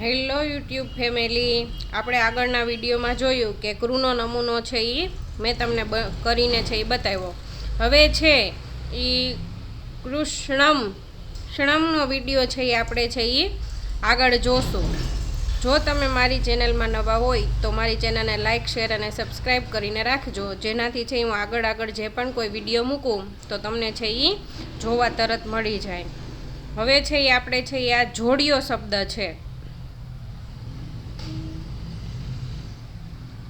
Hello YouTube family. આપણે આગળના વિડીયોમાં જોયું કે ક્રૂનો નમૂનો છે એ મેં તમને કરીને છે એ બતાવ્યો. હવે છે એ કૃષ્ણમ, ક્ષણમનો વીડિયો છે એ આપણે છે એ આગળ જોશું. જો તમે મારી ચેનલમાં નવા હોય તો મારી ચેનલને લાઇક શેર અને સબસ્ક્રાઈબ કરીને રાખજો. જેનાથી છે હું આગળ આગળ જે પણ કોઈ વીડિયો મૂકું તો તમને છે એ જોવા તરત મળી જાય. હવે છે એ આપણે છે એ આ જોડિયો શબ્દ છે.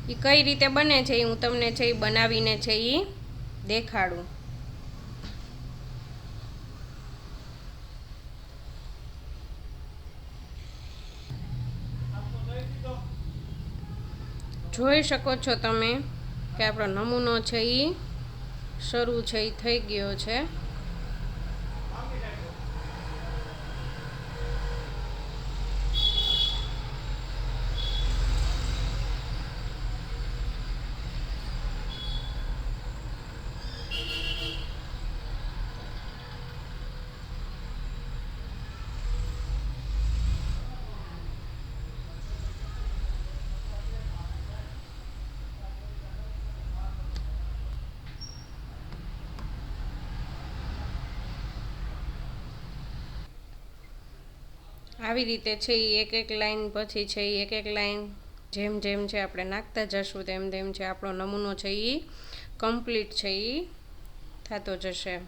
એ કઈ રીતે બને છે એ હું તમને છે એ બનાવીને છે એ દેખાડું. જોઈ શકો છો તમે કે આપણો નમૂનો છે એ શરૂ છે એ થઈ ગયો છે. આવી રીતે છે એ એક એક લાઈન પછી છે એ એક એક લાઈન. જેમ જેમ છે આપણે નાખતા જશું, તેમ તેમ છે આપણો નમૂનો છે એ કમ્પ્લીટ છે એ થતો જશે.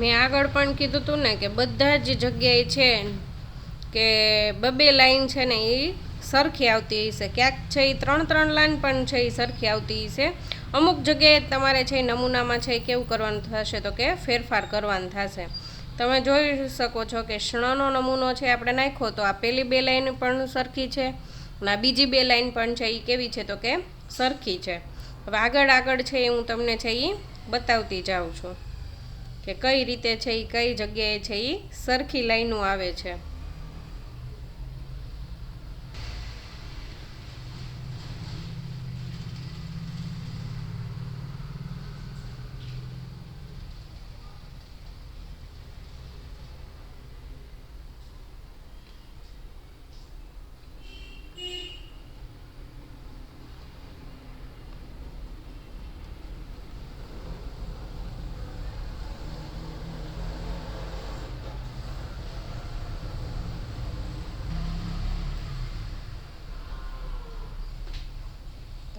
મેં આગળ પણ કીધું હતું ને કે બધા જ જગ્યાએ છે કે બબે લાઈન છે ને એ સરખી આવતી હશે. ક્યાંક છે એ ત્રણ ત્રણ લાઈન પણ છે એ સરખી આવતી હશે. અમુક જગ્યાએ તમારે છે નમૂનામાં છે કેવું કરવાનું થશે તો કે ફેરફાર કરવાનું થશે. તમે જોઈ શકો છો કે ક્ષણનો નમૂનો છે આપણે નાખ્યો તો આ પેલી બે લાઈન પણ સરખી છે અને આ બીજી બે લાઈન પણ છે એ કેવી છે તો કે સરખી છે. હવે આગળ આગળ છે એ હું તમને છે એ બતાવતી જાઉં છું. કે કઈ રીતે છે એ કઈ જગ્યાએ છે એ સરખી લાઈનો આવે છે.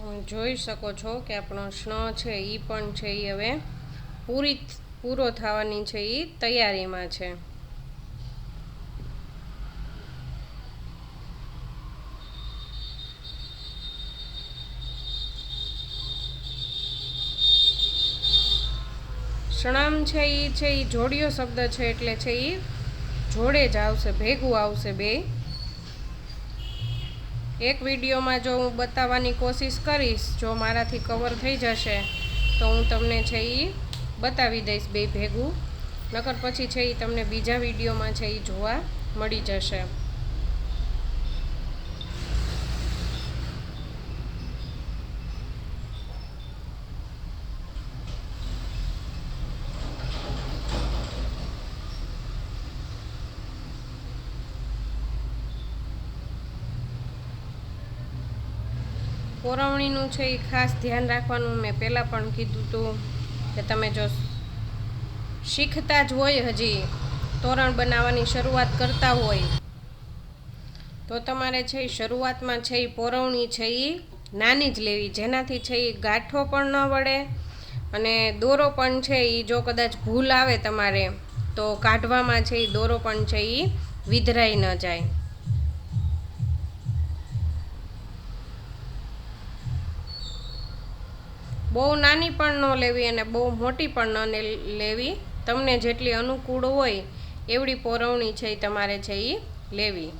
જોઈ શકો છો કે આપણો ષ્ણ છે એ પણ છે એ હવે પૂરી પૂરો થવાની છે એ તૈયારીમાં છે. શણામ છે એ છે એ જોડિયો શબ્દ છે એટલે છે એ જોડે જ આવશે, ભેગું આવશે બે. એક વિડીયોમાં જો હું બતાવવાની કોશિશ કરીશ, જો મારાથી કવર થઈ જશે, તો હું તમને છે એ બતાવી દઈશ બે ભેગું. નકર પછી છે એ તમને બીજા વિડીયોમાં છે એ જોવા મળી જશે. પોરવણીનું છે એ ખાસ ધ્યાન રાખવાનું મેં પહેલાં પણ કીધું હતું કે તમે જો શીખતા જ હોય હજી, તોરણ બનાવવાની શરૂઆત કરતા હોય, તો તમારે છે એ શરૂઆતમાં છે એ પોરવણી છે એ નાની જ લેવી, જેનાથી છે એ ગાંઠો પણ ન વળે અને દોરો પણ છે એ જો કદાચ ભૂલ આવે તમારે, તો કાઢવામાં છે એ દોરો પણ છે એ વિધરાઈ ન જાય. બહુ નાની પણ ન લેવી અને બહુ મોટી પણ ન લેવી. તમને જેટલી અનુકૂળ હોય એવડી પોરવણી છે એ તમારે છે એ લેવી.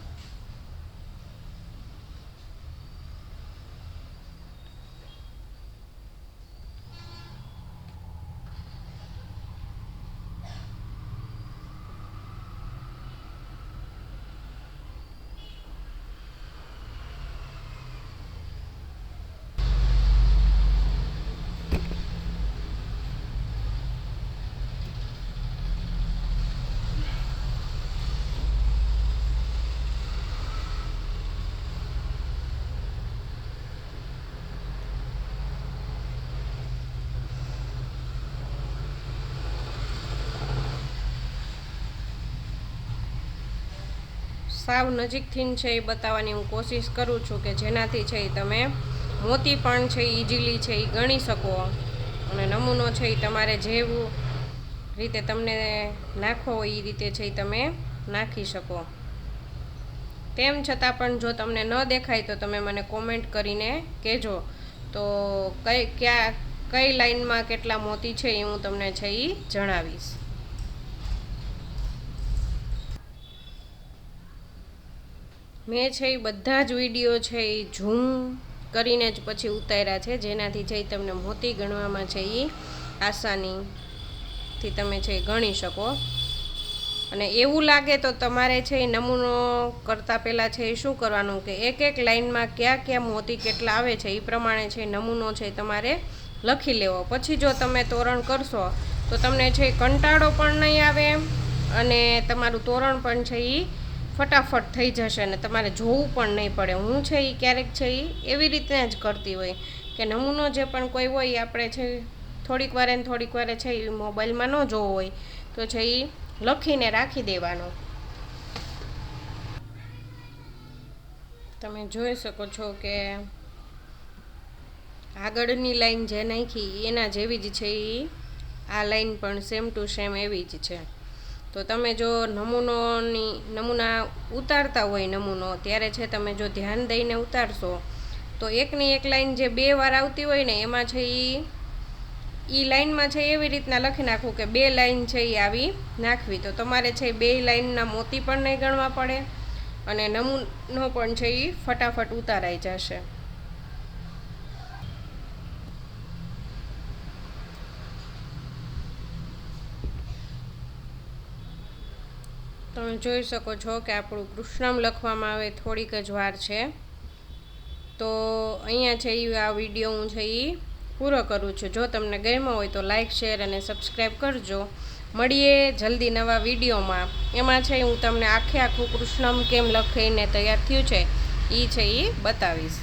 સાવ નજીકથી છે એ બતાવવાની હું કોશિશ કરું છું કે જેનાથી છે એ તમે મોતી પણ છે ઇઝીલી છે એ ગણી શકો. અને નમૂનો છે એ તમારે જેવું રીતે તમને નાખવો હોય એ રીતે છે એ તમે નાખી શકો. તેમ છતાં પણ જો તમને ન દેખાય તો તમે મને કોમેન્ટ કરીને કહેજો. તો કઈ ક્યાં, કઈ લાઈનમાં કેટલા મોતી છે એ હું તમને છે એ જણાવીશ. મેં છે એ બધા જ વીડિયો છે એ ઝૂમ કરીને જ પછી ઉતાર્યા છે જેનાથી એ તમને મોતી ગણવામાં છે એ આસાનીથી તમે છે એ ગણી શકો અને એવું લાગે તો તમારે છે એ નમૂનો કરતાં પહેલાં છે એ શું કરવાનું કે એક એક લાઈનમાં કયા કયા મોતી કેટલા આવે છે એ પ્રમાણે છે નમૂનો છે તમારે લખી લેવો પછી જો તમે તોરણ કરશો તો તમને છે કંટાળો પણ નહીં આવે અને તમારું તોરણ પણ છે એ ફટાફટ થઈ જશે અને તમારે જોવું પણ નહીં પડે. હું છે એ ક્યારેક છે એ એવી રીતના જ કરતી હોય કે નમૂનો જે પણ કોઈ હોય એ આપણે છે થોડીક વારે ને થોડીક વારે છે એ મોબાઈલમાં ન જોવો હોય તો છે એ લખીને રાખી દેવાનો. તમે જોઈ શકો છો કે આગળની લાઈન જે નાખી એના જેવી જ છે એ આ લાઈન પણ સેમ ટુ સેમ એવી જ છે. તો તમે જો નમૂનોની, નમૂના ઉતારતા હોય નમૂનો, ત્યારે છે તમે જો ધ્યાન દઈને ઉતારશો, તો એકની એક લાઈન જે બે વાર આવતી હોય ને, એમાં છે એ એ લાઇનમાં છે એવી રીતના લખી નાખવું કે બે લાઈન છે એ આવી નાખવી. તો તમારે છે બે લાઇનના મોતી પણ નહીં ગણવા પડે અને નમૂનો પણ છે એ ફટાફટ ઉતારાઈ જશે. તમે જોઈ શકો છો કે આપણું કૃષ્ણમ લખવામાં આવે થોડીક જ વાર છે. તો અહીંયા છે એ આ વીડિયો હું છે એ પૂરો કરું છું. જો તમને ગમ્યો હોય તો લાઇક શેર અને સબસ્ક્રાઈબ કરજો. મળીએ જલ્દી નવા વિડીયોમાં. એમાં છે હું તમને આખે આખું કૃષ્ણમ કેમ લખીને તૈયાર થયું છે એ છે એ બતાવીશ.